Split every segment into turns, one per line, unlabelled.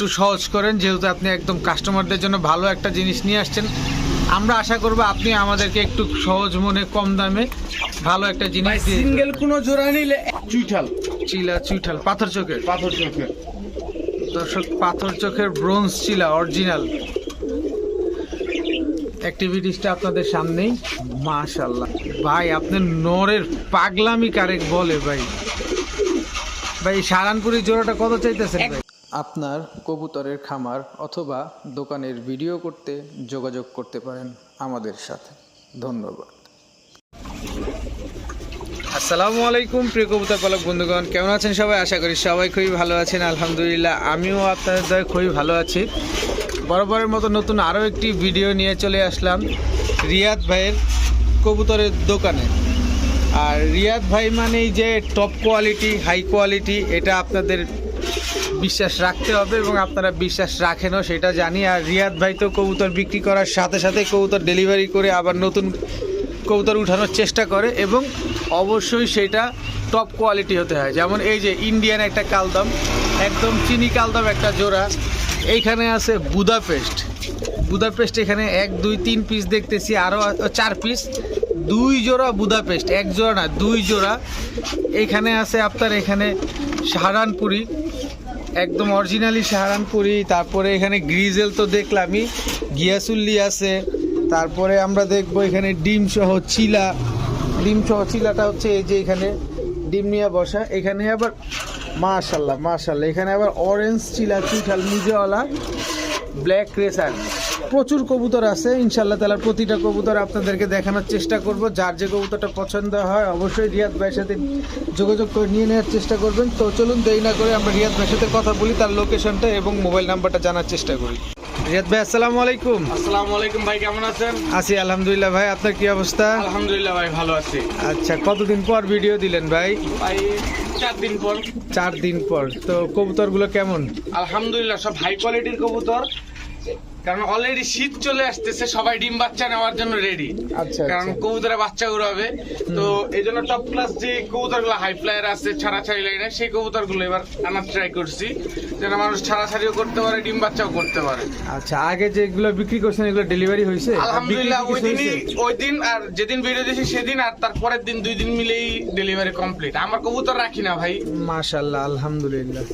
একটু সহজ করেন যেহেতু আপনি একদম কাস্টমারদের জন্য ভালো একটা জিনিস নিয়ে আসছেন। আমরা আশা করব আপনি আমাদেরকে একটু সহজ মনে কম দামে ভালো একটা জিনিস দিয়ে
সিঙ্গেল কোনো জোড়া নিলে চুইঠাল।
চিলা চুইঠাল পাথর চোখের।
পাথর চোখে
দর্শক পাথর চোখের ব্রোঞ্জ চিলা অরিজিনাল অ্যাক্টিভিটিসটা আপনাদের সামনেই। মাশাল্লাহ ভাই আপনার নরের পাগলামি কারেক বলে ভাই। ভাই সারানপুরি জোড়াটা কত চাইতেছেন ভাই? আপনার কবুতরের খামার অথবা দোকানের ভিডিও করতে যোগাযোগ করতে পারেন আমাদের সাথে। ধন্যবাদ। আসসালামু আলাইকুম, প্রিয় কবুতর পালক বন্ধুগণ, কেমন আছেন সবাই? আশা করি সবাই খুবই ভালো আছেন, আলহামদুলিল্লাহ। আমিও আপনাদের দয়ে খুবই ভালো আছি। বরাবরের মতো নতুন আরও একটি ভিডিও নিয়ে চলে আসলাম রিয়াদ ভাইয়ের কবুতরের দোকানে। আর রিয়াদ ভাই মানেই যে টপ কোয়ালিটি হাই কোয়ালিটি এটা আপনাদের বিশ্বাস রাখতে হবে এবং আপনারা বিশ্বাস রাখেনও, সেটা জানি। আর রিয়াদ ভাই তো কবুতর বিক্রি করার সাথে সাথে কবুতর ডেলিভারি করে আবার নতুন কবুতর উঠানোর চেষ্টা করে এবং অবশ্যই সেটা টপ কোয়ালিটি হতে হয়। যেমন এই যে ইন্ডিয়ান একটা কালদম, একদম চিনি কালদম একটা জোড়া। এইখানে আছে বুদাপেস্ট বুদাপেস্ট এখানে এক, দুই, তিন পিস দেখতেছি আরও চার পিস দুই জোড়া বুদাপেস্ট এক জোড়া না, দুই জোড়া। এখানে আছে আপনার এখানে সাহারানপুরি। একদম অরিজিনালি সাহারানপুরি, তারপরে এখানে গ্রিজেল তো দেখলামই, গিয়াসুল্লি আছে, তারপরে আমরা দেখব এখানে ডিম সহ চিলা। ডিম সহ চিলাটা হচ্ছে এই যে এখানে ডিম নিয়ে বসা। এখানে আবার মাশাল্লাহ মাশাল্লাহ, এখানে আবার অরেঞ্জ চিলা, চিঠাল মিজেওয়ালা ব্ল্যাক রেসার প্রচুর কবুতর আছে ইনশাল্লাহ তালার প্রতিটা কবুতর আপনাদেরকে দেখানোর চেষ্টা করব। যার যে কবুতরটা পছন্দ হয় অবশ্যই রিয়াদ ভাইয়ের সাথে যোগাযোগ করে নিয়ে নেওয়ার চেষ্টা করবেন। তো চলুন দেরি না করে আমরা রিয়াদ ভাইয়ের সাথে কথা বলি তার লোকেশনটা এবং মোবাইল নাম্বারটা জানার চেষ্টা করি। রিয়াদ ভাই আসসালামু আলাইকুম।
আসসালামু আলাইকুম ভাই কেমন আছেন?
আছি আলহামদুলিল্লাহ ভাই আপনার কি অবস্থা?
আলহামদুলিল্লাহ ভাই ভালো আছি।
আচ্ছা কতদিন পর ভিডিও দিলেন ভাই?
ভাই চার দিন পর।
চার দিন পর। তো কবুতরগুলো কেমন?
আলহামদুলিল্লাহ সব হাই কোয়ালিটির কবুতর। কারণ অলরেডি শীত চলে আসতেছে সবাই ডিম বাচ্চা নেওয়ার জন্য রেডি
আচ্ছা
কারণ
আচ্ছা।
কবুতরে বাচ্চা উড়াবে। তো এই জন্য টপ ক্লাস যে কবুতরগুলো হাই ফ্লায়ার আছে ছাড়াছাড়ি লাইনে সেই কবুতরগুলো এবার আনার ট্রাই করছি। যেন মানুষ ছাড়াছাড়িও করতে পারে ডিম বাচ্চাও করতে পারে।
আচ্ছা আগে যেগুলো বিক্রি করছেন এগুলো ডেলিভারি হয়েছে?
আলহামদুলিল্লাহ ওই দিনই ওই দিন আর যেদিন ভিডিও দিয়েছি সেদিন আর তারপরের দিন দুই দিন মিলেই ডেলিভারি কমপ্লিট আমার কবুতর রাখি না ভাই।
মাশাল্লাহ আলহামদুলিল্লাহ।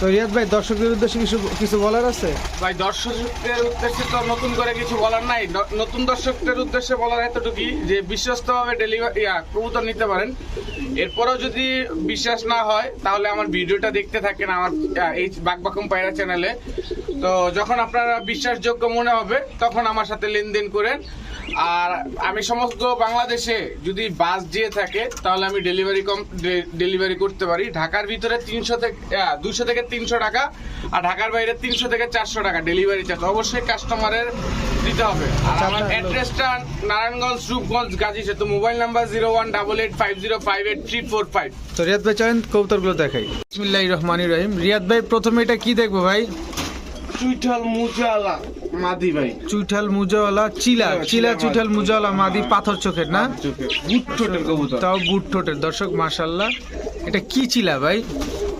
তো রিয়াদ ভাই দর্শকদের উদ্দেশ্যে কিছু কিছু বলার আছে?
ভাই দর্শকদের উদ্দেশ্যে তো নতুন করে কিছু বলার নাই। নতুন দর্শকদের উদ্দেশ্যে বলার এতটুকুই যে বিশ্বস্তভাবে ডেলিভারি ইয়া নিতে পারেন। এরপরেও যদি বিশ্বাস না হয়, তাহলে আমার ভিডিওটা দেখতে থাকেন আমার এই বাকবাকুম পায়রা চ্যানেলে তো যখন আপনারা বিশ্বাসযোগ্য মনে হবে, তখন আমার সাথে লেনদেন করেন। আর আমি সমস্ত বাংলাদেশে যদি বাস দিয়ে থাকে তাহলে আমি ডেলিভারি কম ডেলিভারি করতে পারি। ঢাকার ভিতরে তিনশো থেকে দুশো থেকে তিনশো টাকা আর ঢাকার বাইরে তিনশো থেকে চারশো টাকা ডেলিভারি চার্জ অবশ্যই কাস্টমারের দিতে হবে। আর আমার অ্যাড্রেসটা নারায়ণগঞ্জ রূপগঞ্জ গাজী সেতু। Mobile number zero one double eight five zero five eight three four five.
তো রিয়াদ ভাই চলেন কবুতরগুলো দেখাই। বিসমিল্লাহ রহমান রহিম। রিয়াদ ভাই প্রথমে এটা কি দেখব ভাই?
চুইঠাল মুজালা। মাদি ভাই।
চুইঠাল মুজাওয়ালা চিলা।
চিলা,
চুইঠাল মুজাওয়ালা মাদি পাথর চোখের না?
গুড ঠোঁটের কবুতর।
তাও বুট ঠোঁটের দর্শক মাশাল্লাহ এটা কি চিলা ভাই?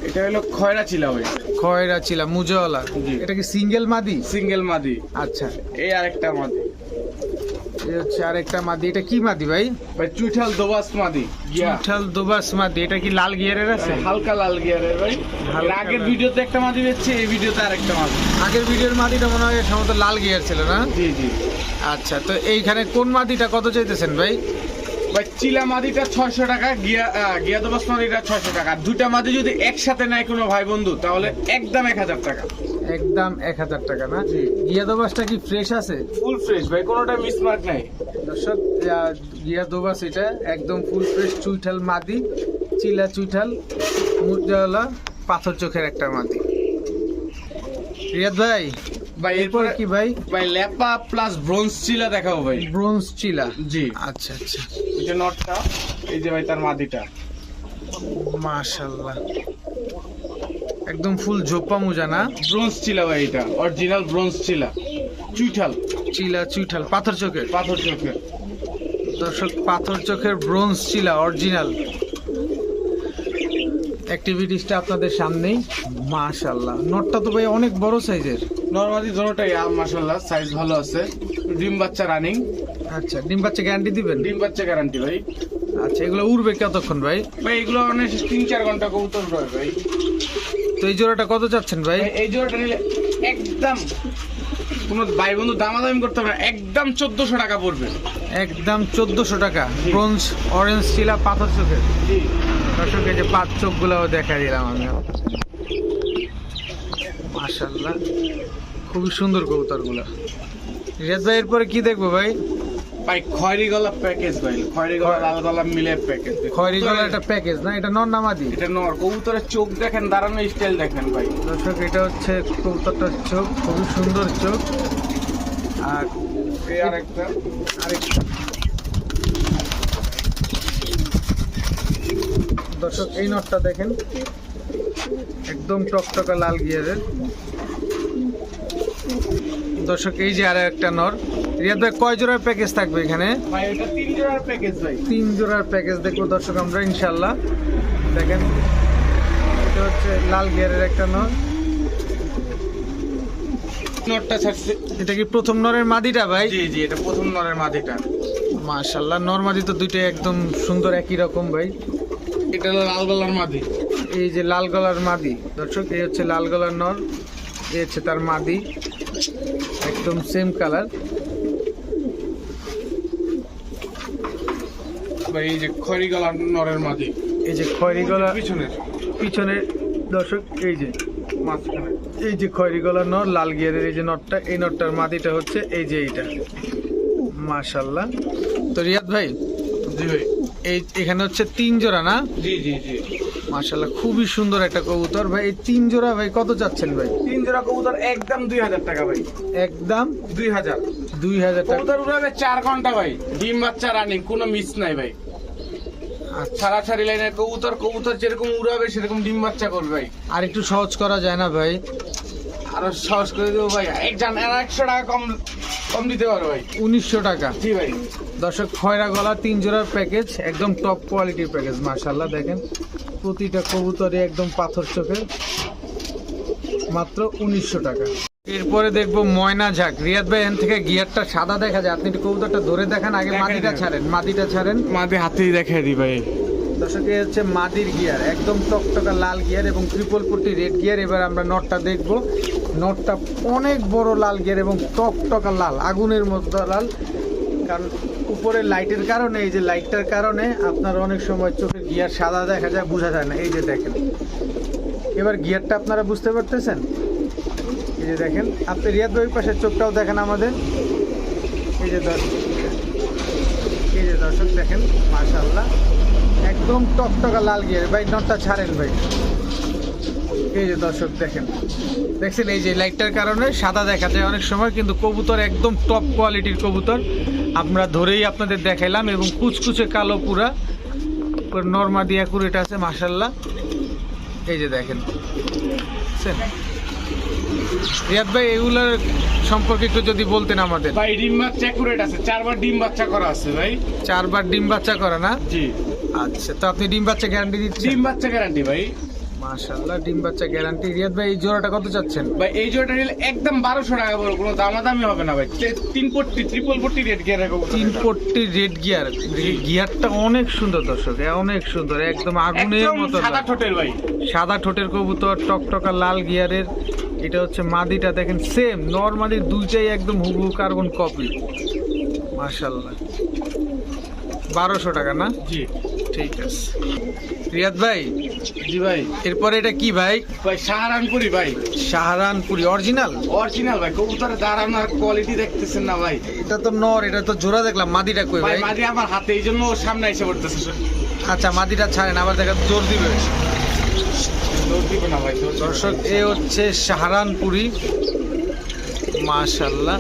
এটা হলো খয়রা চিলা ভাই।
খয়রা চিলা মুজাওয়ালা এটা কি সিঙ্গেল মাদি?
সিঙ্গেল মাদি।
আচ্ছা।
এই আরেকটা মাদি।
এই হচ্ছে আরেকটা মাদি। এটা কি মাদি ভাই?
ভাই চুইঠাল দোবাস মাদি।
চুইঠাল দুবাস মাদি। এটা কি লাল গিয়ারের আছে?
হালকা লাল গিয়ারের ভাই। আগের ভিডিওতে একটা মাদি বেচছে এই ভিডিওতে আরেকটা মাদি।
আগের ভিডিওর মাদিটা মনে হয় সম্ভবত লাল গিয়ার ছিল না?
জি জি।
আচ্ছা তো এইখানে কোন মাদিটা কত চাইতেছেন ভাই?
ভাই চিলা মাদিটা ছয়শো টাকা গিয়া গিয়া দোবাস মাদিটা ছয়শো টাকা। আর দুইটা মাদি যদি একসাথে নেয় কোনো ভাই বন্ধু তাহলে একদম এক হাজার টাকা।
একদম এক হাজার টাকা না?
জি।
গিয়া দোবাসটা কি ফ্রেশ আছে?
ফুল ফ্রেশ ভাই কোনোটা মিসমার্ক নাই।
দর্শক গিয়া দোবাস এটা একদম ফুল ফ্রেশ চুইঠাল মাদি চিলা চুইঠাল মুজাওয়ালা পাথর চোখের একটা মাদি। রিয়াদ ভাই
ভাই
এরপর কি ভাই?
ভাই লেপা প্লাস ব্রোঞ্জ চিলা দেখাবো ভাই।
ব্রোঞ্জ চিলা?
জি।
আচ্ছা আচ্ছা।
এই যে নটটা এই যে ভাই তার মাদিটা।
মাশাল্লাহ। একদম ফুল ঝোপ্পা মুজা না
ব্রোঞ্জ চিলা ভাই এটা অরিজিনাল ব্রোঞ্জ চিলা। চুইঠাল।
চিলা চুইঠাল পাথর চোখের।
পাথর চোখে
দর্শক পাথর চোখের ব্রোঞ্জ চিলা অরিজিনাল। অ্যাক্টিভিটিসটা আপনাদের সামনেই। মাশাল্লাহ নটটা তো ভাই অনেক বড় সাইজের।
নর্মালি দুটোটাই মাসাল্লাহ সাইজ ভালো আছে। ডিম বাচ্চা রানিং
আচ্ছা ডিম বাচ্চা গ্যারান্টি দিবেন?
ডিম বাচ্চা গ্যারান্টি ভাই।
আচ্ছা এগুলো উড়বে কতক্ষণ ভাই?
ভাই এগুলো অনেক তিন চার ঘণ্টা কবুতর ভাই।
তো এই জোড়াটা কত চাচ্ছেন ভাই?
এই জোড়াটা নিলে একদম কোনো ভাই বন্ধু দামাদামি করতে একদম চোদ্দশো টাকা পড়বে।
একদম চোদ্দশো টাকা ব্রোঞ্জ অরেঞ্জ পাথর চোখের। যে পাঁচ চোখগুলো দেখা দিলাম আমি। খুবই সুন্দর কবুতরগুলো। ভাই এরপরে কি দেখব ভাই?
খয়রি গলা প্যাকেজ খয়রি গলা লাল গলা মিলে প্যাকেজ
খয়রি গলা একটা প্যাকেজ না? এটা নর নামাদি
এটা নর। কবুতরের চোখ দেখেন দাঁড়ানো স্টাইল দেখেন ভাই।
দর্শক এটা হচ্ছে কবুতরটার চোখ খুবই সুন্দর চোখ। আর
আরেকটা।
দর্শক এই নটটা দেখেন। একদম টকটকা লাল গিয়ারের। দর্শক এই যে আর একটা নর। রিয়াদ ভাই কয় জোড়ার প্যাকেজ থাকবে এখানে?
তিন জোড়ার প্যাকেজ ভাই।
তিন জোড়ার প্যাকেজ দেখব দর্শক আমরা ইনশাল্লাহ দেখেন এটা হচ্ছে লাল গিয়ারের একটা নর।
নরটা ছাড়ছে
এটা কি প্রথম নরের মাদিটা ভাই?
জি জি এটা প্রথম নরের মাদিটা।
মাশাল্লাহ নর মাদি তো দুইটাই একদম সুন্দর একই রকম ভাই।
এটা লাল গলার মাদি।
এই যে লাল গলার মাদি। দর্শক এই হচ্ছে লাল গলার নর এই হচ্ছে তার মাদি। একদম সেম কালার
ভাই এই যে খয়রি গলার নরের মাদি।
এই যে খয়রি গলা
পিছনের।
পিছনের দর্শক এই যে
মাঝখানে।
এই যে খয়রি গলার নর লাল গিয়ারের এই যে নটটা এই নটটার মাদিটা হচ্ছে এই যে এইটা। মাশাল্লাহ তো রিয়াদ ভাই
জি ভাই।
এই এখানে হচ্ছে তিন জোড়া না?
জি জি জি।
মাশাল্লাহ খুবই সুন্দর একটা কবুতর। ভাই তিন জোড়া ভাই কত চাচ্ছেন ভাই?
তিন জোড়া কবুতর একদম দুই হাজার টাকা ভাই।
একদম?
দুই হাজার।
দুই হাজার টাকা।
কবুতর উড়াবে চার ঘণ্টা ভাই। ডিম বাচ্চা রানিং কোনো মিস নাই ভাই।
আচ্ছা।
ছাড়াছাড়ি লাইনের কবুতর কবুতর যেরকম উড়াবে সেরকম ডিম বাচ্চা করবে ভাই।
আর একটু সহজ করা যায় না ভাই?
আরও সহজ করে দেবো ভাই। এক জান একশো টাকা কম কম দিতে পারো ভাই।
উনিশশো টাকা।
জি ভাই।
দর্শক খয়রা গলা তিন জোড়ার প্যাকেজ একদম টপ কোয়ালিটির প্যাকেজ মার্শাল্লাহ দেখেন। প্রতিটা কবুতরে একদম পাথর চোখের। মাত্র উনিশশো টাকা। এরপরে দেখব ময়না ঝাঁক। রিয়াদ ভাই এখান থেকে গিয়ারটা সাদা দেখা যায়। আপনি একটু কবুতরটা ধরে দেখান আগে
দেখাই
মাদিটা ছাড়েন মাদিটা ছাড়েন।
মাঝে হাতেই দেখে দি ভাই।
দর্শক এই হচ্ছে মাদির গিয়ার। একদম টকটকা লাল গিয়ার এবং ত্রিপল পট্টি রেড গিয়ার। এবার আমরা নটটা দেখব। নটটা অনেক বড় লাল গিয়ার এবং টকটকা লাল আগুনের মতো লাল। কারণ উপরে লাইটের কারণে, এই যে লাইটটার কারণে আপনার অনেক সময় চোখের গিয়ার সাদা দেখা যায়, বোঝা যায় না। এই যে দেখেন। এবার গিয়ারটা আপনারা বুঝতে পারতেছেন? এই যে দেখেন, আপনি রিয়াদ ওই পাশের চোখটাও দেখেন আমাদের। এই যে দর্শক, এই যে দর্শক দেখেন মাশাল্লাহ একদম টকটকা লাল গিয়ার। ভাই, নটটা ছাড়েন ভাই। এই যে দর্শক দেখেন। দেখছেন এই যে লাইটটার কারণে সাদা দেখা যায় অনেক সময় কিন্তু কবুতর একদম টপ কোয়ালিটির কবুতর। আমরা ধরেই আপনাদের দেখাইলাম এবং কুচকুচে কালো পুরা। নর্মা দিয়া কুড়িট আছে মাসাল্লাহ এই যে দেখেন? রিয়াদ ভাই এগুলোর সম্পর্কে একটু যদি বলতেন আমাদের।
ভাই ডিম বাচ্চা অ্যাকুরেট আছে চারবার ডিম বাচ্চা করা আছে ভাই।
চারবার ডিম বাচ্চা করা না?
জি।
আচ্ছা তো আপনি ডিম বাচ্চা গ্যারান্টি দিচ্ছেন?
ডিম বাচ্চা গ্যারান্টি ভাই।
মাশাআল্লাহ ডিম বাচ্চা গ্যারান্টি রিয়াদ ভাই এই জোড়াটা কত চাচ্ছেন?
ভাই এই জোড়াটা নিলে একদম বারোশো টাকা বড় কোনো দামাদামি হবে না ভাই। তিন পট্টি ট্রিপল পট্টি রেড গিয়ার রাখব
তিন পট্টি রেড গিয়ার গিয়ারটা অনেক সুন্দর দর্শক অনেক সুন্দর একদম আগুনের মতো
সাদা ঠোঁটের ভাই।
সাদা ঠোঁটের কবুতর টকটকা লাল গিয়ারের এটা হচ্ছে মাদিটা দেখেন সেম নর্মালি দুইটাই একদম হুবহু কার্বন কপি মাশাল্লাহ বারোশো টাকা না?
জি।
ঠিক আছে। রিয়াদ ভাই
জি ভাই।
এরপরে এটা কি ভাই?
ভাই সাহারানপুরি ভাই।
শাহরানপুরি অরিজিনাল?
অরিজিনাল ভাই কবুতরের দাঁড়ানোর কোয়ালিটি দেখতেছেন না ভাই।
এটা তো নর এটা তো জোড়া দেখলাম মাদিটা কই
ভাই মাঝে আমার হাতে এই জন্য ও সামনে এসে পড়তেছে
আচ্ছা মাদিটা ছাড়েন আবার দেখা জোর দিবে। দর্শক এ হচ্ছে সাহারানপুরি। মাশাল্লাহ।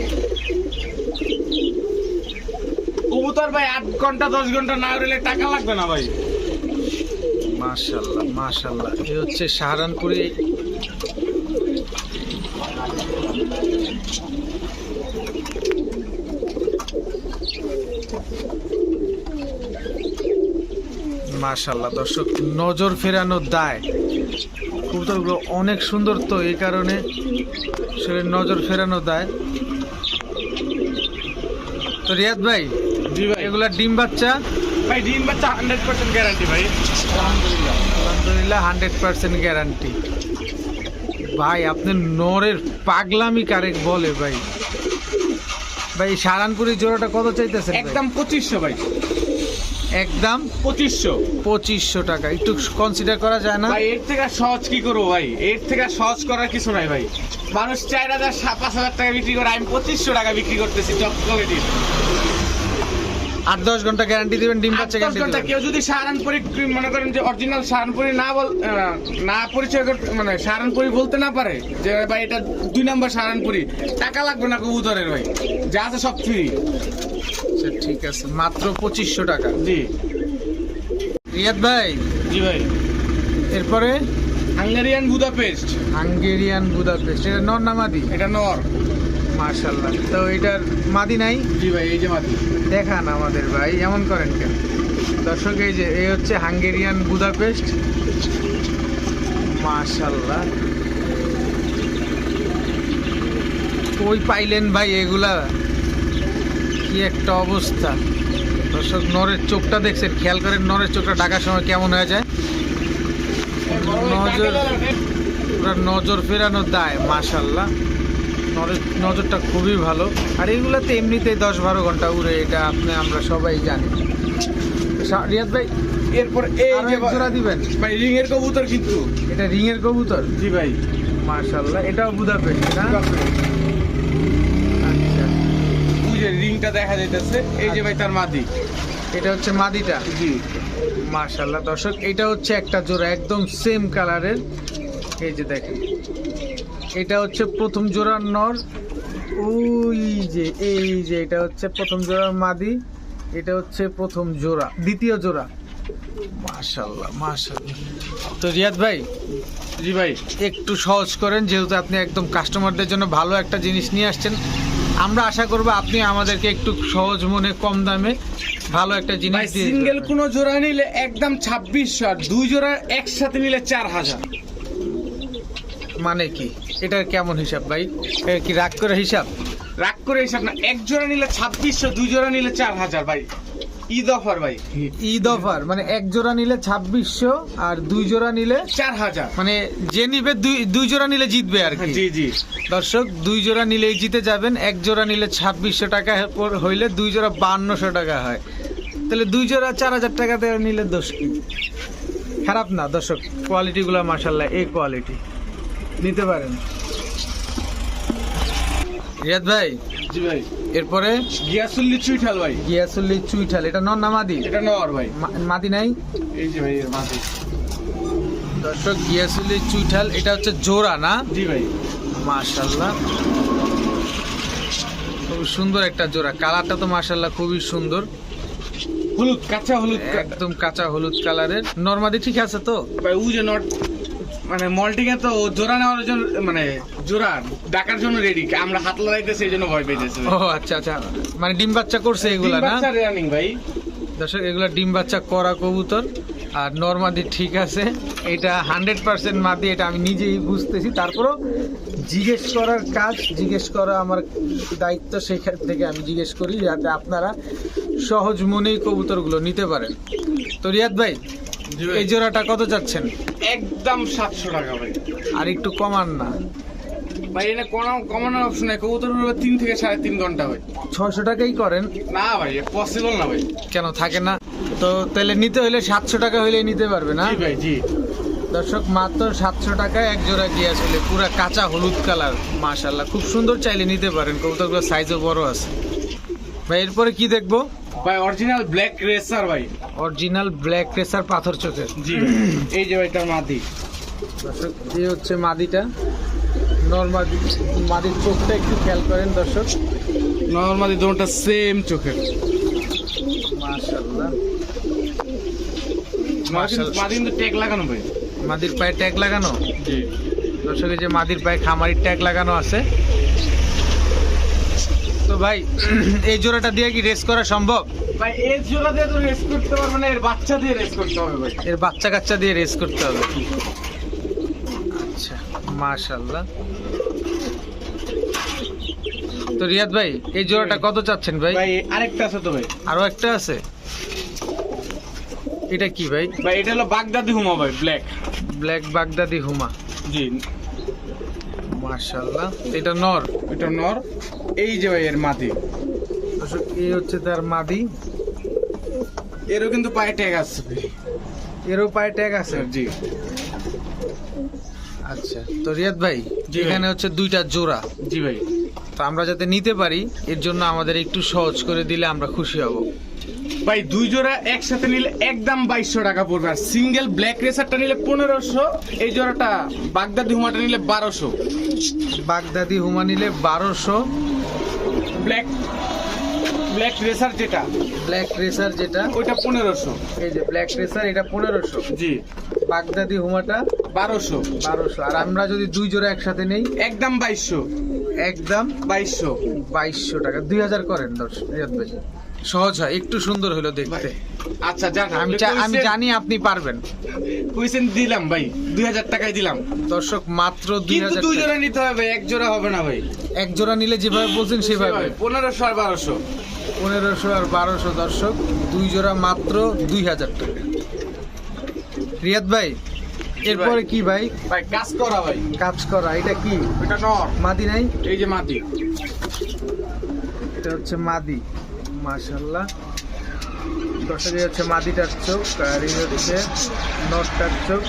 কবুতর ভাই আট ঘণ্টা, দশ ঘণ্টা না উড়লে টাকা লাগবে না ভাই।
মাশাল্লাহ মাশাল্লাহ। এ হচ্ছে সাহারানপুরি মাশাল্লাহ, দর্শক, নজর ফেরানোর দায়। কবুতরগুলো অনেক সুন্দর তো এই কারণে আসলে নজর ফেরানো দায়। তো রিয়াদ ভাই
জি ভাই।
এগুলা ডিম বাচ্চা।
ভাই ডিম বাচ্চা হান্ড্রেড পার্সেন্ট গ্যারান্টি ভাই। আলহামদুলিল্লাহ
আলহামদুলিল্লাহ হান্ড্রেড পার্সেন্ট গ্যারান্টি ভাই আপনি নরের পাগলামি কারেক বলে ভাই। ভাই সারানপুরি জোড়াটা কত চাইতেছেন
একদম পঁচিশশো ভাই।
একদম
পঁচিশশো।
পঁচিশশো টাকা। একটু কনসিডার করা যায় না?
ভাই এর থেকে সহজ কি করব ভাই? এর থেকে সহজ করার কিছু নাই ভাই। মানুষ চার হাজার পাঁচ হাজার টাকা বিক্রি করে আমি পঁচিশশো টাকা বিক্রি করতেছি টপ কোয়ালিটির
আট দশ ঘণ্টা গ্যারান্টি দিবেন ডিম বাচ্চা গ্যারান্টি ঘণ্টা
কেউ যদি সাহারানপুরি মনে করেন যে অরিজিনাল সাহারানপুরি না বল না পরিচয় করতে মানে সাহারানপুরি বলতে না পারে যে ভাই এটা দুই নম্বর সাহারানপুরি টাকা লাগবে না কবুতরের ভাই যা আছে সব ফ্রি
আচ্ছা, ঠিক আছে মাত্র পঁচিশশো টাকা।
জি।
রিয়াদ ভাই?
জি ভাই।
এরপরে?
Hungarian Budapest.
হাঙ্গেরিয়ান বুদাপেস্ট এটা নর নামাদি
এটা নর।
মার্শাল্লাহ তো এটার মাদি নাই?
জি ভাই এই যে মাটি
দেখান আমাদের ভাই এমন করেন কেন? দর্শক এই যে এই হচ্ছে হাঙ্গেরিয়ান বুদাপেস্ট। মাশাল্লাহ কই পাইলেন ভাই এগুলা। কি একটা অবস্থা। দর্শক নরের চোখটা দেখছেন খেয়াল করেন নরের চোখটা ডাকার সময় কেমন হয়ে যায়। নজর নজর ফেরানো দায় মাশাল্লাহ নজরটা খুবই ভালো। আর এগুলাতে এমনিতেই দশ বারো ঘণ্টা উড়ে এটা আপনি আমরা সবাই জানি। রিয়াদ ভাই
এরপর এই
আরও
যে
জোড়া দিবেন।
ভাই রিং এর কবুতর কিন্তু।
এটা রিং এর কবুতর?
জি ভাই।
মার্শাল্লাহ এটাও বুদাপেস্ট না? আচ্ছা।
রিংটা দেখা যাইতেছে এই যে ভাই তার মাদি।
এটা হচ্ছে মাদিটা?
জি।
মাশাল্লাহ দর্শক এটা হচ্ছে একটা জোড়া একদম সেম কালারের এই যে দেখেন। এটা হচ্ছে প্রথম জোড়ার নর। ওই যে এই যে এটা হচ্ছে প্রথম জোড়ার মাদি। এটা হচ্ছে প্রথম জোড়া দ্বিতীয় জোড়া। মাশাল্লাহ মাশাল্লাহ তো রিয়াদ ভাই
জি ভাই।
একটু সহজ করেন যেহেতু আপনি একদম কাস্টমারদের জন্য ভালো একটা জিনিস নিয়ে আসছেন। আমরা আশা করব আপনি আমাদেরকে একটু সহজ মনে কম দামে ভালো একটা জিনিস
সিঙ্গেল। জোড়া নিলে একদম ছাব্বিশশো আর দুই জোড়া একসাথে নিলে চার হাজার।
মানে কি? এটার কেমন হিসাব ভাই? কি রাগ করে হিসাব?
রাগ করে হিসাব না এক জোড়া নিলে ছাব্বিশশো দুই জোড়া নিলে চার হাজার ভাই। ঈদ অফার ভাই।
ঈদ অফার মানে এক জোড়া নিলে ছাব্বিশশো আর দুই জোড়া নিলে
চার হাজার।
মানে যে নিবে দুই দুই জোড়া নিলে জিতবে আর কি।
জি জি।
দর্শক দুই জোড়া নিলেই জিতে যাবেন এক জোড়া নিলে ছাব্বিশশো টাকা হইলে দুই জোড়া বান্নশো টাকা হয়। তাহলে দুই জোড়া চার হাজার টাকাতে নিলে দোষ কি? খারাপ না দর্শক কোয়ালিটিগুলো মার্শাল্লাহ এই কোয়ালিটি নিতে পারেন। রিয়াদ ভাই
জি ভাই।
এরপরে?
গিয়াসুল্লি চুইঠাল ভাই।
গিয়াসুল্লি চুইঠাল এটা নর না মাদি?
এটা নর ভাই।
মাদি নাই?
এই যে ভাই এর মাদি।
দর্শক গিয়াসুল্লি চুইঠাল এটা হচ্ছে জোড়া না?
জি ভাই।
মাশাল্লাহ। খুব সুন্দর একটা জোড়া। কালারটা তো মাশাল্লাহ খুবই সুন্দর।
হলুদ কাঁচা হলুদ
একদম কাঁচা হলুদ কালারের। নর্মাদি ঠিক আছে তো?
ভাই যে নট মানে মল্টিং এ তো জোড়া নেওয়ার জন্য মানে জোড়া ডাকার জন্য রেডি আমরা হাত লাগাইতেছি এই জন্য ভয় পেয়েছে
ও আচ্ছা আচ্ছা। মানে ডিম বাচ্চা করছে এগুলা না?
বাচ্চা রানিং ভাই।
দর্শক এগুলা ডিম বাচ্চা করা কবুতর। আর নর্মাদি ঠিক আছে। এটা হান্ড্রেড পার্সেন্ট মাদি এটা আমি নিজেই বুঝতেছি। তারপরও জিজ্ঞেস করার কাজ জিজ্ঞেস করা আমার দায়িত্ব সেখান থেকে আমি জিজ্ঞেস করি যাতে আপনারা সহজ মনেই কবুতরগুলো নিতে পারেন। তো রিয়াদ ভাই এই জোড়াটা কত চাচ্ছেন
একদম সাতশো টাকা ভাই।
আর একটু কমান না।
ভাই এনে কোনো কমানোর অপশন নাই। কবুতর তিন থেকে সাড়ে তিন ঘণ্টা ভাই।
ছশো টাকাই করেন।
না ভাই পসিবল না ভাই।
কেন থাকে না? তো তাহলে নিতে হলে সাতশো টাকা হইলে নিতে পারবে না?
ভাই জি।
দর্শক মাত্র সাতশো টাকায় এক জোড়া গিয়ে আসলে পুরা কাঁচা হলুদ কালার মাশাল্লাহ খুব সুন্দর চাইলে নিতে পারেন। কবুতরগুলোর সাইজও বড় আছে। ভাই এরপরে কি দেখব?
ভাই অরিজিনাল ব্ল্যাক রেসার ভাই।
অরিজিনাল ব্ল্যাক রেসার পাথর চোখের।
জি। এই যে তার মাদি।
দর্শক এই হচ্ছে মাদিটা। নর্মাল মাদির চোখটা একটু খেয়াল করেন দর্শক।
নর্মালি দুটোটা সেম চোখের।
মাশাল্লাহ
মাদি- কিন্তু টেক লাগানো ভাই।
মাদির পায়ে ট্যাগ লাগানো?
জি।
দর্শক এই যে মাদির পায়ে খামারির ট্যাগ লাগানো আছে। তো ভাই এই জোড়াটা দিয়ে কি রেস করা সম্ভব?
ভাই এর জোড়া দিয়ে তো রেস করতে পারবে না এর বাচ্চা দিয়ে রেস করতে হবে ভাই।
এর বাচ্চা কাচ্চা দিয়ে রেস করতে হবে। আচ্ছা মাশাল্লাহ তো রিয়াদ ভাই এই জোড়াটা কত চাচ্ছেন ভাই?
ভাই আরেকটা আছে তো ভাই।
আরও একটা আছে? এটা কি ভাই?
ভাই এটা হলো বাগদাদি হুমা ভাই ব্ল্যাক
ব্ল্যাক বাগদাদি হুমা।
জি।
মাশাল্লাহ এটা নর।
এটা নর। এই যে ভাই এর মাটি
দর্শক, এই হচ্ছে তার মাদি।
এরও কিন্তু পায়ে ট্যাগ আছে
এরও পায়ে ট্যাগ আছে?
জি।
আচ্ছা তো রিয়াদ ভাই। এখানে হচ্ছে দুইটা জোড়া।
জি ভাই।
তো আমরা যাতে নিতে পারি এর জন্য আমাদের একটু সহজ করে দিলে আমরা খুশি হব।
ভাই দুই জোড়া একসাথে নিলে একদম বাইশশো টাকা পড়বে। আর সিঙ্গেল ব্ল্যাক রেসারটা নিলে পনেরোশো এই জোড়াটা বাগদাদি হুমাটা নিলে বারোশো।
বাগদাদি হুমা নিলে বারোশো।
ব্ল্যাক ব্ল্যাক রেসার যেটা
ব্ল্যাক রেসার যেটা
ওইটা পনেরোশো।
এই যে ব্ল্যাক রেসার এটা পনেরোশো।
জি।
বাগদাদি হুমাটা
বারোশো।
বারোশো। আর আমরা যদি দুই জোড়া একসাথে নেই
একদম বাইশশো।
একদম
বাইশশো।
বাইশশো টাকা। দুই হাজার করেন দর্শক সহজ হয় একটু সুন্দর হলো দেখতে।
আচ্ছা যান
আমি আমি জানি আপনি পারবেন।
কুইসেন দিলাম ভাই দুই হাজার টাকায় দিলাম।
দর্শক মাত্র দুই
কিন্তু
হাজার
দুই জোড়া নিতে হবে এক জোড়া হবে না ভাই।
এক জোড়া নিলে যেভাবে বলছেন সেভাবে।
পনেরোশো আর বারোশো।
পনেরোশো আর বারোশো দর্শক দুই জোড়া মাত্র দুই হাজার টাকা। রিয়াদ ভাই এরপরে কি ভাই?
ভাই কাজ করা ভাই।
কাজ করা এটা কি?
এটা নর
মাদি নাই?
এই যে মাটি
এটা হচ্ছে মাদি। মাশাল্লাহ দর্শক হচ্ছে মাদিটার চোখ আর এই হচ্ছে নটটার চোখ।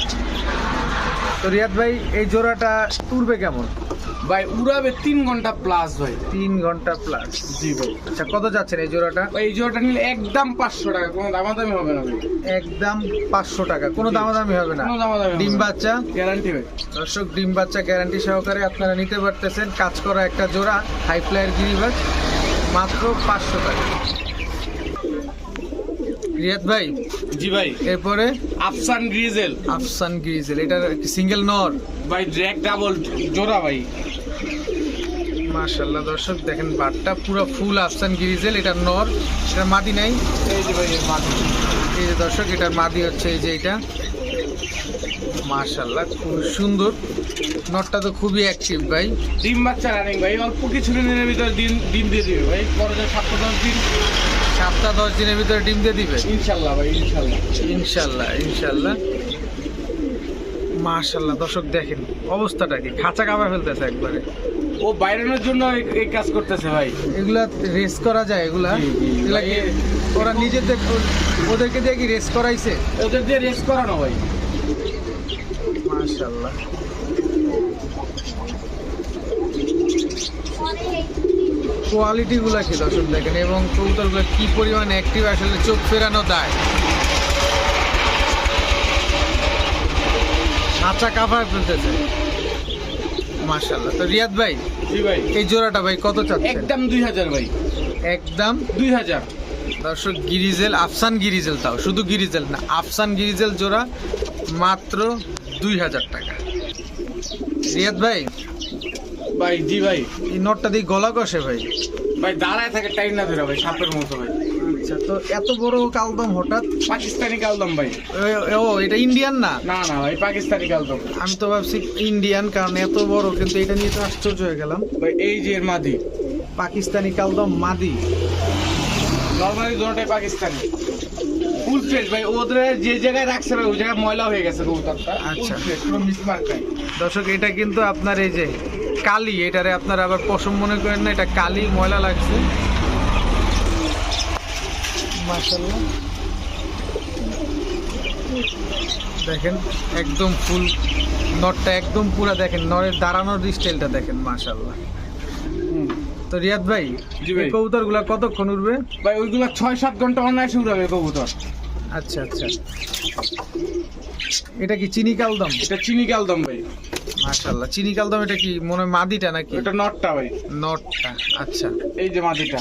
তো রিয়াদ ভাই এই জোড়াটা উড়বে কেমন?
ভাই উড়াবে তিন ঘণ্টা প্লাস ভাই।
তিন ঘণ্টা প্লাস
জি ভাই।
আচ্ছা কত যাচ্ছেন এই জোড়াটা?
এই জোড়াটা নিলে একদম পাঁচশো টাকা কোনো দামাদামি হবে না ভাই।
একদম পাঁচশো টাকা কোনো দামাদামি হবে না।
কোনো দামাদামি
ডিম বাচ্চা?
গ্যারান্টি ভাই।
দর্শক ডিম বাচ্চা গ্যারান্টি সহকারে আপনারা নিতে পারতেছেন। কাজ করা একটা জোড়া হাই ফ্লাইয়ের গিরিবাজ মাত্র পাঁচশো টাকা। রিয়াদ ভাই?
জি ভাই।
এরপরে?
আফসান গ্রিজেল।
আফসান গ্রিজেল এটার সিঙ্গেল নর।
ভাই ড্র্যাক ডাবল জোড়া ভাই।
মাশাল্লাহ দর্শক দেখেন বাটটা পুরো ফুল আফসান গ্রিজেল এটা নর এটার মাদি নাই।
এই যে ভাই মাটি
এই যে দর্শক এটার মাদি হচ্ছে এই যে এটা। মাশাল্লাহ খুব সুন্দর। নটটা তো খুবই অ্যাক্টিভ ভাই।
ডিম বাচ্চা রানিং ভাই অল্প কিছু দিনের ভিতরে দিন ডিম দিয়ে দিবে ভাই। পরে সাতটা দশ দিন।
সাতটা দশ দিনের ভিতরে ডিম দিয়ে দিবে?
ইনশাল্লাহ ভাই ইনশাল্লাহ।
ইনশাল্লাহ ইনশাল্লাহ। মাশাল্লাহ দর্শক দেখেন অবস্থাটা কি? খাঁচা কামা ফেলতেছে একবারে।
ও বাইরানোর জন্য এই- কাজ করতেছে ভাই।
এগুলা রেস করা যায় এগুলা। এগুলা কি ওরা নিজেদের ওদেরকে দিয়ে কি রেস করাইছে?
ওদের দিয়ে রেস্ট করানো ভাই।
মাশাল্লাহ। কোয়ালিটি গুলা কি দর্শক দেখেন এবং কবুতরগুলো কি পরিমাণ অ্যাক্টিভ আসলে চোখ ফেরানো দেয়। খাঁচা কাভায় ফেলতেছে মাশাল্লাহ তো রিয়াদ ভাই
জি ভাই।
এই জোড়াটা ভাই কত চাচ্ছেন?
একদম দুই হাজার ভাই।
একদম?
দুই হাজার।
দর্শক গিরিজেল আফসান গিরিজেল তাও। শুধু গিরিজেল না আফসান গিরিজেল জোড়া মাত্র দুই হাজার টাকা। রিয়াদ ভাই
ভাই জি ভাই।
এই নটটা দিয়ে গলা কষে ভাই।
ভাই দাঁড়ায় থাকে টাইম না ধরে ভাই সাপের মতো ভাই।
আচ্ছা তো এত বড় কালদম হঠাৎ?
পাকিস্তানি কালদম ভাই।
ও এটা ইন্ডিয়ান না?
না না ভাই পাকিস্তানি কালদম
আমি তো ভাবছি ইন্ডিয়ান কারণ এত বড় কিন্তু এটা নিয়ে তো আশ্চর্য হয়ে গেলাম।
ভাই এই যে এর মাদি।
পাকিস্তানি কালদম মাদি।
নর্মালি দুটোটাই পাকিস্তানি। ফুল ফ্রেশ ভাই ওদের যে জায়গায় রাখছে ভাই ওই জায়গায় ময়লা হয়ে গেছে কবুতরটা।
আচ্ছা। দর্শক এটা কিন্তু আপনার এই যে কালি এটারে আপনারা আবার পশম মনে করেন না এটা কালি ময়লা লাগছে। দেখেন একদম ফুল নটটা একদম পুরা দেখেন নরের দাঁড়ানোর স্টাইলটা দেখেন মাশাআল্লাহ। তো রিয়াদ ভাই। এই কবুতরগুলা কতক্ষণ উঠবে
ভাই ওইগুলো ছয় সাত ঘণ্টা অনায়াসে উড়াবে কবুতর।
আচ্ছা আচ্ছা। এটা কি চিনি কালদম
এটা চিনি কালদম ভাই।
মাশাআল্লাহ। চিনি কালদম এটা কি? মনে হয় মাদিটা নাকি?
এটা নটটা ভাই।
নটটা আচ্ছা।
এই যে মাদিটা।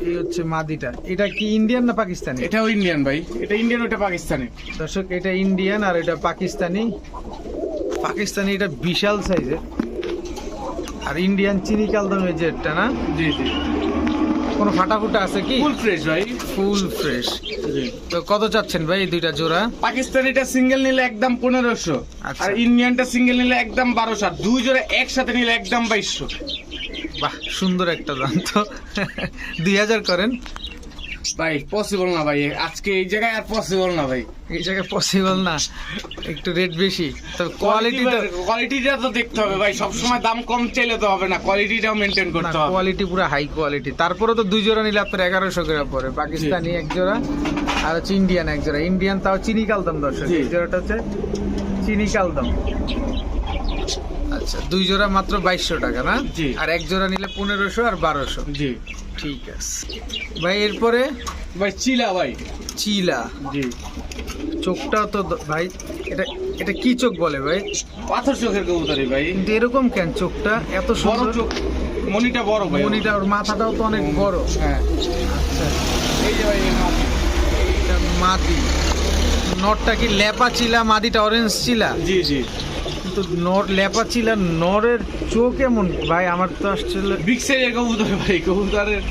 এই হচ্ছে মাদিটা। এটা কি ইন্ডিয়ান না পাকিস্তানি?
এটাও ইন্ডিয়ান ভাই। এটা ইন্ডিয়ান ওটা পাকিস্তানি।
দর্শক এটা ইন্ডিয়ান আর এটা পাকিস্তানি। পাকিস্তানি এটা বিশাল সাইজের। আর ইন্ডিয়ান চিনি কালদম এই যে এটা না?
জি জি।
কোনো ফাটা ফুটা আছে কি?
ফুল ফ্রেশ ভাই।
ফুল ফ্রেশ তো কত চাচ্ছেন ভাই দুইটা জোড়া?
পাকিস্তানিটা সিঙ্গেল নিলে একদম পনেরোশো।
আচ্ছা।
আর ইন্ডিয়ানটা সিঙ্গেল নিলে একদম বারোশো। আর দুই জোড়া একসাথে নিলে একদম বাইশশো।
বাহ সুন্দর একটা দাম তো। দুই হাজার করেন।
ভাই পসিবল না ভাই। আজকে এই জায়গায় আর পসিবল না ভাই।
এই জায়গায় পসিবল না। একটু রেট বেশি। তবে কোয়ালিটি তো
কোয়ালিটিটা তো দেখতে হবে ভাই। সবসময় দাম কম চাইলে তো হবে না। কোয়ালিটিটাও মেনটেন করতে হবে।
কোয়ালিটি পুরো হাই কোয়ালিটি তারপরে তো দুই জোড়া নিলে আপনার এগারোশো করে পড়ে। পাকিস্তানি এক জোড়া আর হচ্ছে ইন্ডিয়ান এক জোড়া। ইন্ডিয়ান তাও চিনি কালদম দর্শক। এই জোড়াটা হচ্ছে চিনি কালদম আচ্ছা দুই জোড়া মাত্র বাইশশো টাকা না?
জি।
আর এক জোড়া নিলে পনেরোশো আর বারোশো।
জি।
ঠিক আছে। ভাই এরপরে?
ভাই চিলা ভাই।
চিলা।
জি।
চোখটাও তো ভাই এটা এটা কি চোখ বলে ভাই?
পাথর চোখের কবুতরি ভাই।
কিন্তু এরকম কেন চোখটা? এত
বড় চোখ মনিটা বড় ভাই।
মনিটা ওর মাথাটাও তো অনেক বড়।
হ্যাঁ।
আচ্ছা।
এই যে ভাই মাথা।
এটা মাদি নরটা কি? লেপা চিলা মাদিটা অরেঞ্জ চিলা?
জি জি।
কিন্তু নর লেপা চিলা নরের চোখ এমন ভাই আমার তো আসলে
বিগ সাইজের কবুতর ভাই কবুতরের।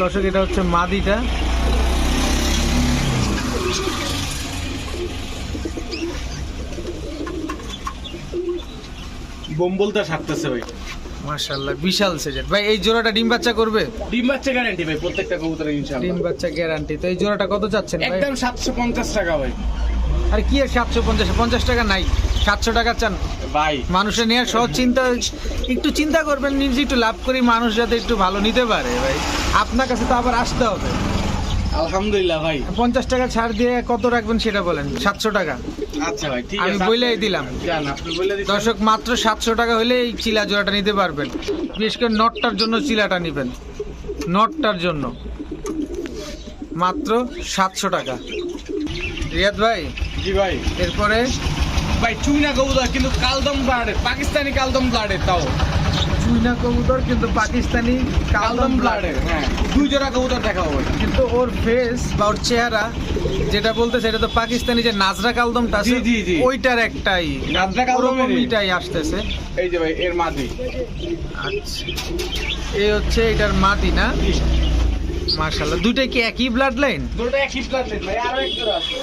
দর্শক এটা হচ্ছে মাদিটা।
বোম্বলটা সারতেছে ভাই।
মাশাল্লাহ বিশাল সেজেট ভাই এই জোড়াটা ডিম বাচ্চা করবে?
ডিম বাচ্চা গ্যারান্টি ভাই প্রত্যেকটা কবুতরের
ডিম বাচ্চা গ্যারান্টি তো এই জোড়াটা কত চাচ্ছেন ভাই?
একদম সাতশো পঞ্চাশ টাকা ভাই।
আর কি আর সাতশো পঞ্চাশ? পঞ্চাশ টাকা নাই। সাতশো টাকা চান।
ভাই।
মানুষের নেওয়ার সহজ চিন্তা একটু চিন্তা করবেন নিজে একটু লাভ করি মানুষ যাতে একটু ভালো নিতে পারে ভাই। আপনার কাছে তো আবার আসতে হবে।
আলহামদুলিল্লাহ ভাই।
পঞ্চাশ টাকা ছাড় দিয়ে কত রাখবেন সেটা বলেন সাতশো টাকা।
আচ্ছা ভাই ঠিক
আমি
আছে
দিলাম। দর্শক মাত্র সাতশো টাকা হলে এই চিলা জোড়াটা নিতে পারবেন। বিশেষ করে নটটার জন্য চিলাটা নেবেন। নটটার জন্য। মাত্র সাতশো টাকা। রিয়াদ ভাই
জি ভাই।
এরপরে?
ভাই চুইনা কবুতর কিন্তু কালদম ব্লাডের পাকিস্তানি কালদম ব্লাডের তাও।
চুইনা কবুতর কিন্তু পাকিস্তানি
কালদম ব্লাডের হ্যাঁ। দুই জোড়া কবুতর দেখাবো
কিন্তু ওর ফেস বা ওর চেহারা যেটা বলতে সেটা তো পাকিস্তানি যে নাজরা কালদমটা আছে
জি, জি, জি।
ওইটার একটাই
নাজরা কালদমেরই।
ওরকমইটাই আসতেছে।
এই যে ভাই এর মাদি
আচ্ছা। এই হচ্ছে এটার মাটি না? মাশাল্লাহ দুইটাই কি একই ব্লাড লাইন
দুটো একই ব্লাডের ভাই আরও এক জোড়া আছে।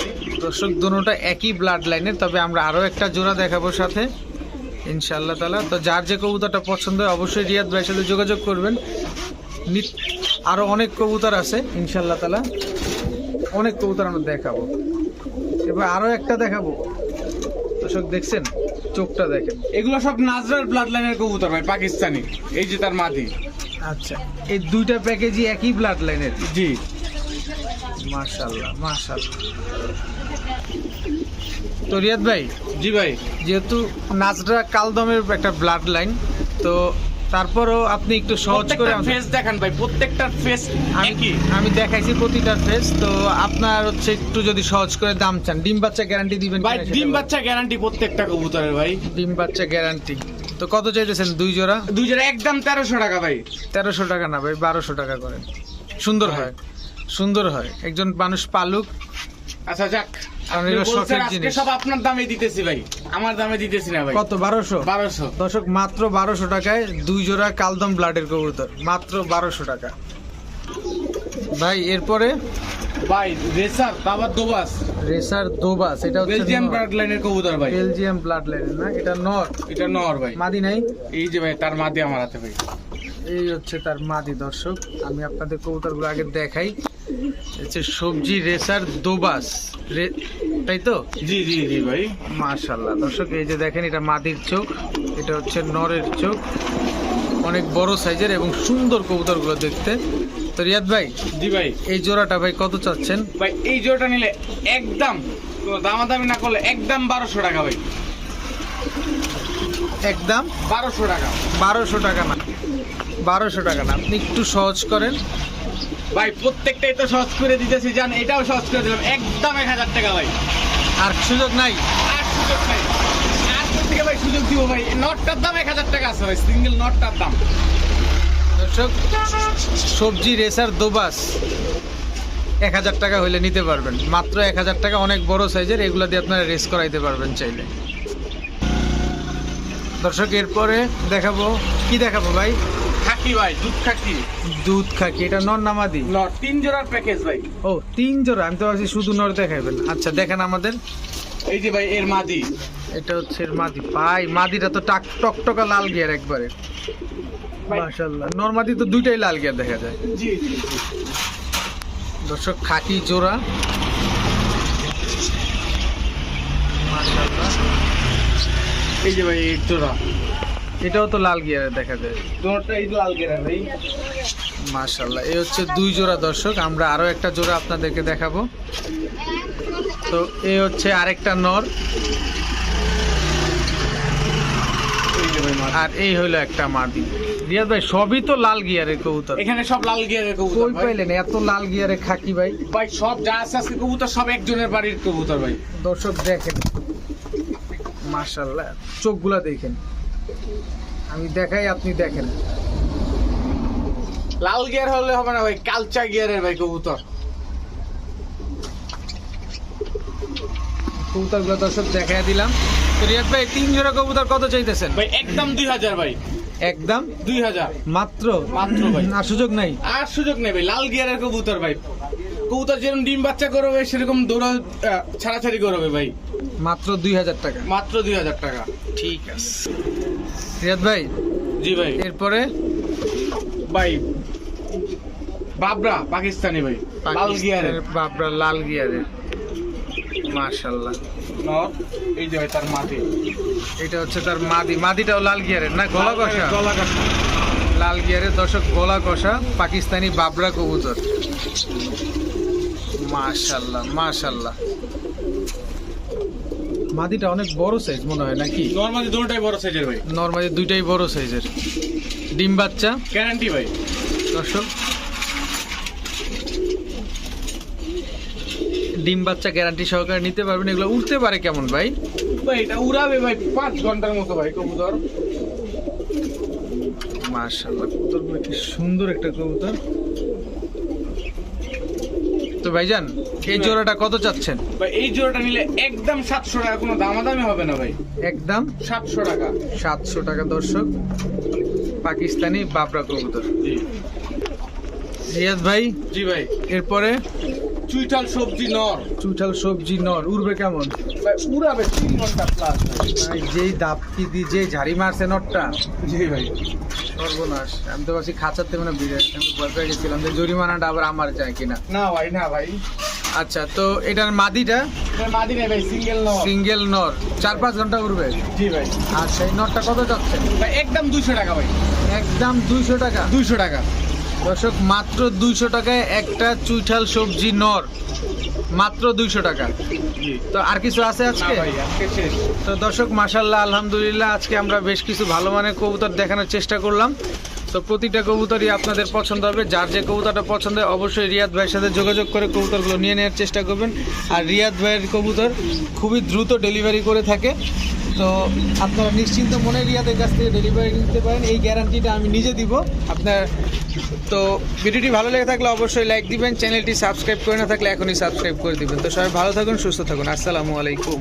দর্শক দুটোটা একই ব্লাড লাইনের তবে আমরা আরও একটা জোড়া দেখাবো সাথে। ইনশাআল্লাহ তালা তো যার যে কবুতরটা পছন্দ হয় অবশ্যই রিয়াদ ভাইয়ের সাথে যোগাযোগ করবেন। নিত- আরও অনেক কবুতর আছে ইনশাআল্লাহ তালা অনেক কবুতর আমরা দেখাবো। এবার আরও একটা দেখাবো। দর্শক দেখছেন? চোখটা দেখেন।
এগুলো সব নাজরার ব্লাড লাইনের কবুতর ভাই পাকিস্তানি। এই যে তার মাদি।
আচ্ছা এই দুইটা প্যাকেজই একই ব্লাড লাইনের
জি।
মাশাল্লাহ মাশাল্লাহ তো রিয়াদ ভাই
জি ভাই।
যেহেতু নাচটা কালদমের একটা ব্লাড লাইন তো তারপরও আপনি একটু সহজ করে
ফেস দেখান ভাই প্রত্যেকটার ফেস
আমি
একই।
আমি দেখাইছি প্রতিটার ফেস তো আপনার হচ্ছে একটু যদি সহজ করে দাম চান ডিম বাচ্চা গ্যারান্টি দিবেন
ভাই ডিম বাচ্চা গ্যারান্টি প্রত্যেকটা কবুতরের ভাই।
ডিম বাচ্চা গ্যারান্টি তো কত চাইতেছেন? দুই জোড়া?
দুই জোড়া একদম তেরোশো টাকা ভাই।
তেরোশো টাকা না ভাই বারোশো টাকা করেন সুন্দর হয়। সুন্দর হয়। একজন মানুষ পালুক
আচ্ছা যাক। সব আপনার দামে দিতেছি ভাই। আমার দামে দিতেছি না ভাই।
কত বারোশো?
বারোশো।
দর্শক মাত্র বারোশো টাকায় দুই জোড়া কালদম ব্লাডের কবুতর। মাত্র বারোশো টাকা। ভাই এরপরে?
ভাই রেসার বাবার দোবাস।
রেসার দোবাস এটা হচ্ছে
বেলজিয়াম ব্লাড লাইনের কবুতর ভাই।
বেলজিয়াম ব্লাড লাইন না এটা নর।
এটা নর ভাই।
মাদি নাই?
এই যে ভাই তার মাদি আমার হাতে ভাই।
এই হচ্ছে তার মাদি দর্শক। আমি আপনাদের কবুতরগুলো আগে দেখাই। হচ্ছে সবজি রেসার দোবাস। তাই তো?
জি জি জি ভাই।
মাশাল্লাহ দর্শক এই যে দেখেন এটা মাদির চোখ। এটা হচ্ছে নরের চোখ। অনেক বড় সাইজের এবং সুন্দর কবুতরগুলো দেখতে। তো রিয়াদ ভাই
জি ভাই।
এই জোড়াটা ভাই কত চাচ্ছেন?
ভাই এই জোড়াটা নিলে একদম দামাদামি না করলে একদম বারোশো টাকা ভাই।
একদম?
বারোশো টাকা।
বারোশো টাকা না। বারোশো টাকা না আপনি একটু সহজ করেন।
ভাই প্রত্যেকটাই তো সহজ করে দিতেছি জান এটাও সহজ করে দিলাম। একদম এক হাজার টাকা ভাই।
আর সুযোগ নাই?
আর সুযোগ নাই। আর থেকে ভাই সুযোগ দিব ভাই। নটটার দাম এক হাজার টাকা আছে ভাই সিঙ্গেল নটটার দাম।
দর্শক সবজি রেসার দোবাস এক হাজার টাকা হলে নিতে পারবেন। মাত্র এক হাজার টাকা অনেক বড় সাইজের এগুলো দিয়ে আপনারা রেস করাইতে পারবেন চাইলে। দর্শক এরপরে দেখাবো কি দেখাবো ভাই?
খাকি ভাই দুধ খাকি
দুধ খাকি এটা নর
ন তিন জোড়ার প্যাকেজ ভাই।
ও তিন জোড়া আমি তো ভাবছি শুধু নর দেখাইবেন। আচ্ছা দেখেন আমাদের।
এই যে ভাই এর মাদি।
এটা হচ্ছে এর মাদি। ভাই মাদিটা তো টাক টকটকা লাল গিয়ার একবারে। মাশাআল্লাহ নরমাদি তো দুইটাই লাল গিয়ার দেখা যায়।
জি জি
দর্শক খাকি জোড়া। মাশাআল্লাহ।
এই যে ভাই জোড়া।
এটাও তো লাল গিয়ারে দেখা যায়।
জোড়াটা এই লাল গেরা ভাই।
মাশাআল্লাহ এই হচ্ছে দুই জোড়া দর্শক আমরা আরও একটা জোড়া আপনাদেরকে দেখাবো। তো এই হচ্ছে আরেকটা নর। আর এই হলো একটা মাদি রিয়াদ ভাই সবই তো লাল গিয়ারের কবুতর।
এখানে সব লাল গিয়ারের কবুতর
কই পাইলেন? এত লাল গিয়ারে খাকি ভাই।
ভাই সব যা আছে আজকে কবুতর সব একজনের বাড়ির কবুতর ভাই।
দর্শক দেখেন। মাশাল্লাহ চোখগুলা দেখেন। আমি দেখাই আপনি দেখেন।
লাল গিয়ার হলে হবে না ভাই কালচা গিয়ারের ভাই কবুতর।
কবুতরগুলো দর্শক দেখাই দিলাম। রিয়াদ ভাই তিন জোড়া কবুতর কত চাইতেছেন?
ভাই একদম দুই হাজার ভাই।
একদম?
দুই হাজার।
মাত্র?
মাত্র ভাই।
আর সুযোগ নাই?
আর সুযোগ নেই ভাই লাল গিয়ারের কবুতর ভাই। কবুতর যেরকম ডিম বাচ্চা করবে সেরকম দৌড়া ছাড়াছাড়ি করবে ভাই।
মাত্র দুই হাজার টাকা।
মাত্র দুই হাজার টাকা।
ঠিক আছে। রিয়াদ ভাই
জি ভাই।
এরপরে?
ভাই বাবরা পাকিস্তানি ভাই লাল গিয়ারের
বাপরা লাল গিয়ারের মাশাল্লাহ
নর এই যে তার মাটি।
এটা হচ্ছে তার মাদি। মাদিটাও লাল গিয়ারের না গলা কষা?
গলা কষা।
লাল গিয়ারের দর্শক গলা কষা পাকিস্তানি বাবরা কবুতর। মাশাল্লাহ মাশাল্লাহ মাদিটা অনেক বড় সাইজ মনে হয় নাকি?
নর্মালি দুটোই বড় সাইজের ভাই।
নর্মালি দুইটাই বড় সাইজের ডিম বাচ্চা?
গ্যারান্টি ভাই।
দর্শক ডিম বাচ্চা গ্যারান্টি সহকারে নিতে পারবেন। এগুলো উঠতে পারে কেমন ভাই?
ভাই এটা উড়াবে ভাই পাঁচ ঘণ্টার মতো ভাই কবুতর।
মাশাআল্লাহ কবুতরগুলো কি সুন্দর একটা কবুতর। তো ভাইজান এই জোড়াটা কত চাচ্ছেন?
ভাই এই জোড়াটা নিলে একদম সাতশো টাকা কোনো দামাদামি হবে না ভাই।
একদম?
সাতশো টাকা।
সাতশো টাকা দর্শক। পাকিস্তানি বাবরা কবুতর। রিয়াজ ভাই
জি ভাই।
এরপরে?
চুইটাল সবজি নর।
চুঠাল সবজি নর উড়বে কেমন?
ভাই উড়াবে তিন ঘণ্টা প্লাস
ভাই যেই দাপকি দি যে ঝাড়ি মারছে নটটা।
জি ভাই।
সর্বনাশ। আমি তো ভাবছি খাঁচাতে মানে বিড়ে আমি ভয় পেয়ে গেছিলাম যে জরিমানাটা আবার আমার যায় কিনা।
না ভাই না ভাই।
আচ্ছা তো এটার মাদিটা?
মাদি নেই ভাই সিঙ্গেল নর।
সিঙ্গেল নর। চার পাঁচ ঘণ্টা উড়বে
জি ভাই।
আর সেই নটটা কত যাচ্ছে?
ভাই একদম দুইশো টাকা ভাই।
একদম দুইশো টাকা?
দুইশো টাকা।
দর্শক মাত্র দুইশো টাকায় একটা চুইঠাল সবজি নর। মাত্র দুইশো টাকা। তো আর কিছু আছে আজকে?
ভাই আজকে শেষ।
তো দর্শক মাসাল্লাহ আলহামদুলিল্লাহ আজকে আমরা বেশ কিছু ভালো মানের কবুতর দেখানোর চেষ্টা করলাম। তো প্রতিটা কবুতরই আপনাদের পছন্দ হবে। যার যে কবুতরটা পছন্দ হয় অবশ্যই রিয়াদ ভাইয়ের সাথে যোগাযোগ করে কবুতরগুলো নিয়ে নেওয়ার চেষ্টা করবেন। আর রিয়াদ ভাইয়ের কবুতর খুবই দ্রুত ডেলিভারি করে থাকে। তো আপনারা নিশ্চিন্ত মনে রিয়াদের কাছ থেকে ডেলিভারি নিতে পারেন। এই গ্যারান্টিটা আমি নিজে দিব। আপনার তো ভিডিওটি ভালো লেগে থাকলে অবশ্যই লাইক দিবেন। চ্যানেলটি সাবস্ক্রাইব করে না থাকলে এখনই সাবস্ক্রাইব করে দিবেন। তো সবাই ভালো থাকুন, সুস্থ থাকুন। আসসালামু আলাইকুম।